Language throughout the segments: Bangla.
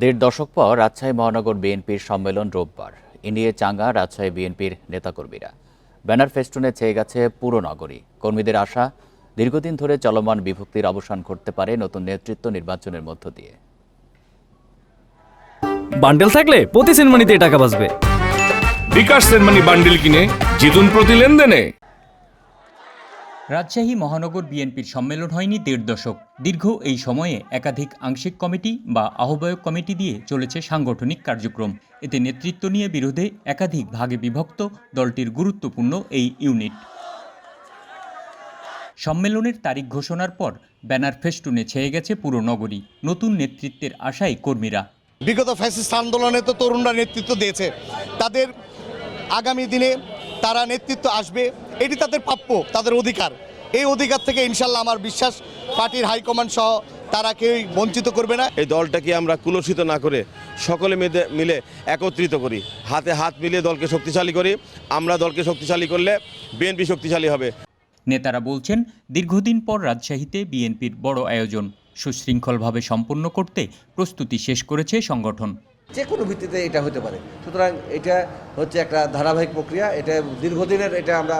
দেড় দশক পর রাজশাহী মহানগর বিএনপির সম্মেলন রোববার। এ নিয়ে চাঙ্গা রাজশাহী বিএনপির নেতাকর্মীরা। ব্যানার ফেস্টুনে ছেয়ে গেছে পুরো নগরী। কর্মীদের আশা দীর্ঘদিন ধরে চলমান বিভক্তির অবসান করতে পারে নতুন নেতৃত্ব নির্বাচনের মধ্য দিয়ে। বান্ডেল থাকলে প্রতি সেনমানিতে টাকা বাঁচবে। বিকাশ সেনমানি বান্ডিল কিনে জিতুন প্রতি লেনদেনে। রাজশাহী মহানগর বিএনপির সম্মেলন হয়নি দেড় দশক। দীর্ঘ এই সময়ে একাধিক আংশিক কমিটি বা আহ্বায়ক কমিটি দিয়ে চলেছে সাংগঠনিক কার্যক্রম। এতে নেতৃত্ব নিয়ে বিরোধে একাধিক ভাগে বিভক্ত দলটির গুরুত্বপূর্ণ এই ইউনিট। সম্মেলনের তারিখ ঘোষণার পর ব্যানার ফেস্টুনে ছেয়ে গেছে পুরো নগরী। নতুন নেতৃত্বের আশায় কর্মীরা। বিগত ফ্যাসিস্ট আন্দোলনে তো তরুণরা নেতৃত্ব দিয়েছে। তাদের আগামী দিনে তারা নেতৃত্ব আসবে এটি তাদের প্রাপ্য তাদের অধিকার। এই অধিকার থেকে ইনশাল্লাহ আমার বিশ্বাস পার্টির হাইকমান্ড সহ তারা কেউই বঞ্চিত করবে না। এই দলটাকে আমরা কুলসিত না করে সকলে মিলে মিলে একত্রিত করি। হাতে হাত মিলিয়ে দলকে শক্তিশালী করি। আমরা দলকে শক্তিশালী করলে বিএনপি শক্তিশালী হবে। নেতারা বলছেন দীর্ঘদিন পর রাজশাহীতে বিএনপির বড় আয়োজন। সুশৃঙ্খলভাবে সম্পন্ন করতে প্রস্তুতি শেষ করেছে সংগঠন। যে কোনো ভিত্তিতে এটা হতে পারে। সুতরাং এটা হচ্ছে একটা ধারাবাহিক প্রক্রিয়া। এটা দীর্ঘদিনের এটা আমরা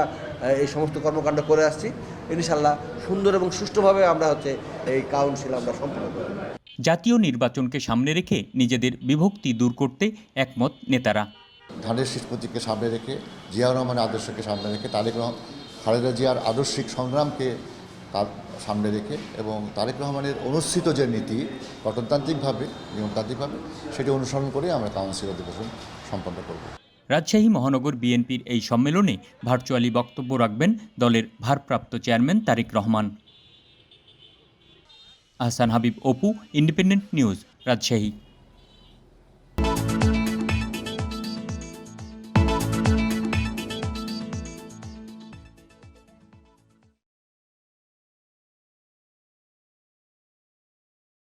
এই সমস্ত কর্মকাণ্ড করে আসছি। ইনশাল্লাহ সুন্দর এবং সুষ্ঠুভাবে আমরা হচ্ছে এই কাউন্সিল আমরা সম্পন্ন করব। জাতীয় নির্বাচনকে সামনে রেখে নিজেদের বিভক্তি দূর করতে একমত নেতারা। ধানের শীষ প্রতীককে সামনে রেখে জিয়াউর রহমানের আদর্শকে সামনে রেখে তারেক রহমান খালেদা জিয়ার আদর্শিক সংগ্রামকে তার সামনে রেখে এবং তারেক রহমানের অনুষ্ঠিত যে নীতি গঠনতান্ত্রিকভাবে, নিয়মতান্ত্রিকভাবে, সেটি অনুসরণ করে আমরা কাউন্সিল অধিবেশন সম্পন্ন করব। রাজশাহী মহানগর বিএনপির এই সম্মেলনে ভার্চুয়ালি বক্তব্য রাখবেন দলের ভারপ্রাপ্ত chairman Tarique Rahman. Ahsan Habib Apu, Independent News, Rajshahi.